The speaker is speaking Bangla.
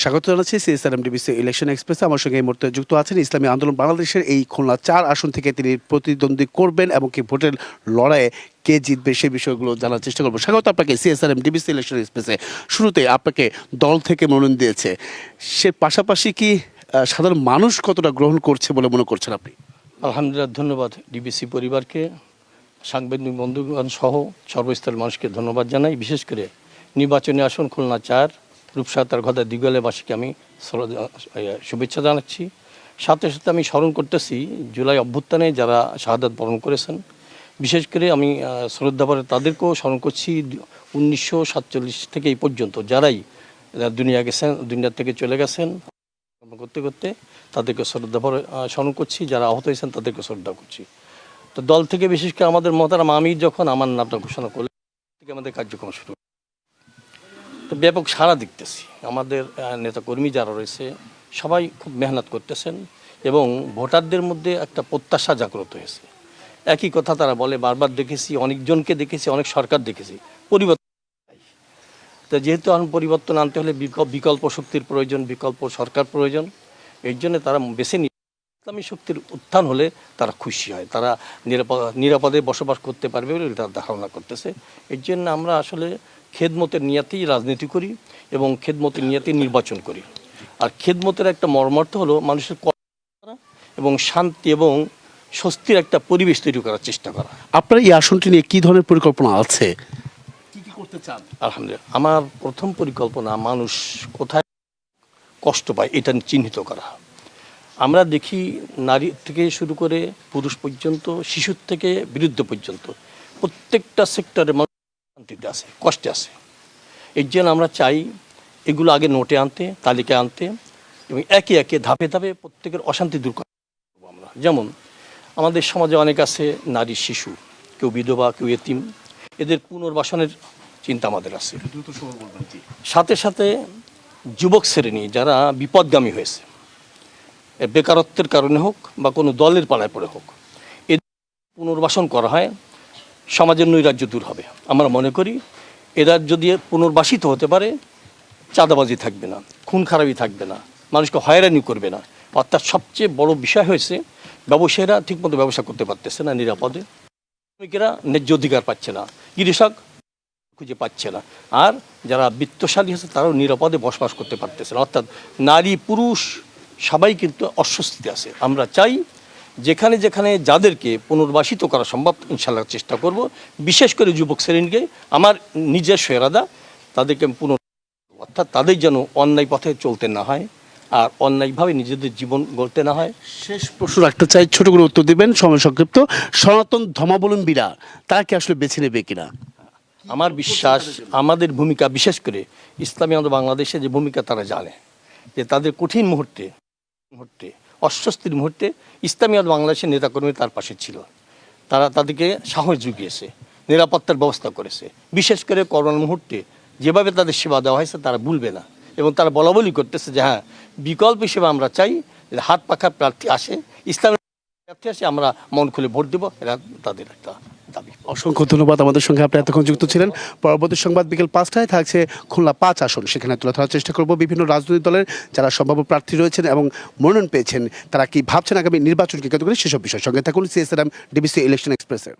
স্বাগত জানাচ্ছি সিএসআরএম ডিবিসি ইলেকশন এক্সপ্রেসে। আমার সঙ্গে এই মুহূর্তে যুক্ত আছেন ইসলামী আন্দোলন বাংলাদেশের এই খুলনা চার আসন থেকে তিনি প্রতিদ্বন্দ্বী করবেন এবং কি ভোটের লড়াইয়ে কে জিতবে সেই বিষয়গুলো জানার চেষ্টা করব। স্বাগত আপনাকে সিএসআরএম ডিবিসি ইলেকশন এক্সপ্রেসে। শুরুতে আপনাকে দল থেকে মনোনয়ন দিয়েছে। সে পাশাপাশি কি সাধারণ মানুষ কতটা গ্রহণ করছে বলে মনে করছেন আপনি? আলহামদুলিল্লাহ, ধন্যবাদ ডিবিসি পরিবারকে, সাংবাদিক বন্ধুগণ সহ সর্বস্তরের মানুষকে ধন্যবাদ জানাই। বিশেষ করে নির্বাচনী আসন খুলনা চার রূপসাতার ঘদা দিগলেবাসীকে আমি শুভেচ্ছা জানাচ্ছি। সাথে সাথে আমি স্মরণ করতেছি, জুলাই অভ্যুত্থানে যারা শাহাদাত বরণ করেছেন, বিশেষ করে আমি শ্রদ্ধাভরে তাদেরকেও স্মরণ করছি উনিশশো সাতচল্লিশ থেকে এই পর্যন্ত। যারাই দুনিয়া গেছেন, দুনিয়া থেকে চলে গেছেন করতে করতে তাদেরকে শ্রদ্ধা ভরে স্মরণ করছি। যারা আহত হয়েছেন তাদেরকে শ্রদ্ধা করছি। তো দল থেকে বিশেষ করে আমাদের মতারাম আমি যখন আমার নামটা ঘোষণা করলেন থেকে আমাদের কার্যক্রম শুরু তো ব্যাপক সাড়া দেখতেছি। আমাদের নেতাকর্মী যারা রয়েছে, সবাই খুব মেহনত করতেছেন এবং ভোটারদের মধ্যে একটা প্রত্যাশা জাগ্রত হয়েছে। একই কথা তারা বলে, বারবার দেখেছি, অনেকজনকে দেখেছি, অনেক সরকার দেখেছি। পরিবর্তন। তো যেহেতু এখন পরিবর্তন আনতে হলে বিকল্প শক্তির প্রয়োজন, বিকল্প সরকার প্রয়োজন, এর জন্য তারা বেছে নিয়ে ইসলামী শক্তির উত্থান হলে তারা খুশি হয়। তারা নিরাপদে বসবাস করতে পারবে বলে তারা ধারণা করতেছে। এর জন্য আমরা আসলে খেদমতের নিয়াতেই রাজনীতি করি এবং খেদমতের নিয়াতেই নির্বাচন করি। আর খেদমতের একটা মর্মার্থ হলো মানুষের করা এবং শান্তি এবং স্বস্তির একটা পরিবেশ তৈরি করার চেষ্টা করা। আপনার এই আসনটি নিয়ে কী ধরনের পরিকল্পনা আছে? কি কি করতে চান? আলহামদুলিল্লাহ। আমার প্রথম পরিকল্পনা মানুষ কোথায় কষ্ট পায় এটা চিহ্নিত করা। আমরা দেখি নারী থেকে শুরু করে পুরুষ পর্যন্ত শিশুর থেকে বিরুদ্ধ পর্যন্ত প্রত্যেকটা সেক্টরে মানুষ শান্তিতে আছে কষ্টে আছে। এর জন্য আমরা চাই এগুলো আগে নোটে আনতে তালিকায় আনতে এবং একে একে ধাপে ধাপে প্রত্যেকের অশান্তি দূর করব আমরা। যেমন আমাদের সমাজে অনেক আছে নারী শিশু কেউ বিধবা কেউ এতিম। এদের পুনর্বাসনের চিন্তা আমাদের আছে। সাথে সাথে যুবক শ্রেণি যারা বিপদগামী হয়েছে বেকারত্বের কারণে হোক বা কোনো দলের পালায় পড়ে হোক এদের পুনর্বাসন করা হয়। সমাজের নৈরাজ্য দূর হবে। আমরা মনে করি এরা যদি পুনর্বাসিত হতে পারে, চাঁদাবাজি থাকবে না, খুন খারাপি থাকবে না, মানুষকে হয়রানি করবে না। অর্থাৎ সবচেয়ে বড় বিষয় হয়েছে, ব্যবসায়ীরা ঠিকমতো ব্যবসা করতে পারতেছে না নিরাপদে। শ্রমিকেরা ন্যায্য অধিকার পাচ্ছে না, কৃষক খুঁজে পাচ্ছে না। আর যারা বিত্তশালী আছে তারাও নিরাপদে বসবাস করতে পারতেছে না। অর্থাৎ নারী, পুরুষ, সবাই কিন্তু অস্বস্তিতে আছে। আমরা চাই যেখানে যেখানে যাদেরকে পুনর্বাসিত করা সম্ভব ইনশাল্লাহ চেষ্টা করব। বিশেষ করে যুবক শ্রেণীকে আমার নিজের সেরাদা তাদেরকে পুনর অর্থাৎ তাদের যেন অন্যায় পথে চলতে না হয় আর অন্যায়ভাবে নিজেদের জীবন গড়তে না হয়। শেষ প্রশ্ন রাখতে চাই ছোট করে উত্তর দেবেন সময় সংক্ষিপ্ত। সনাতন ধর্মাবলম্বীরা তারা কি আসলে বেছে নেবে কিনা? আমার বিশ্বাস আমাদের ভূমিকা বিশেষ করে ইসলামী আমাদের বাংলাদেশে যে ভূমিকা তারা জানে যে তাদের কঠিন মুহূর্তে মুহূর্তে অস্বস্তির মুহূর্তে ইসলামী আমাদের বাংলাদেশের নেতাকর্মী তার পাশে ছিল। তারা তাদেরকে সাহস জুগিয়েছে, নিরাপত্তার ব্যবস্থা করেছে। বিশেষ করে করোনার মুহূর্তে যেভাবে তাদের সেবা দেওয়া হয়েছে, তারা ভুলবে না। এবং তারা বলা বলি করতেছে যে হ্যাঁ বিকল্প হিসেবে আমরা চাই হাত পাখার প্রার্থী আসে, ইসলামের প্রার্থী আসে, আমরা মন খুলে ভোট দেবো। এরা তাদের একটা অসংখ্য ধন্যবাদ আমাদের সঙ্গে আপনি এতক্ষণ যুক্ত ছিলেন। পরবর্তী সংবাদ বিকেল পাঁচটায় থাকছে খুলনা পাঁচ আসন। সেখানে তুলে ধরার চেষ্টা করব বিভিন্ন রাজনৈতিক দলের যারা সম্ভাব্য প্রার্থী রয়েছেন এবং মনোনয়ন পেয়েছেন। তারা কি ভাবছেন আগামী নির্বাচনকে কেন্দ্র করে সেসব বিষয়? সঙ্গে থাকুন সিএসএম ডিবিসি ইলেকশন এক্সপ্রেসের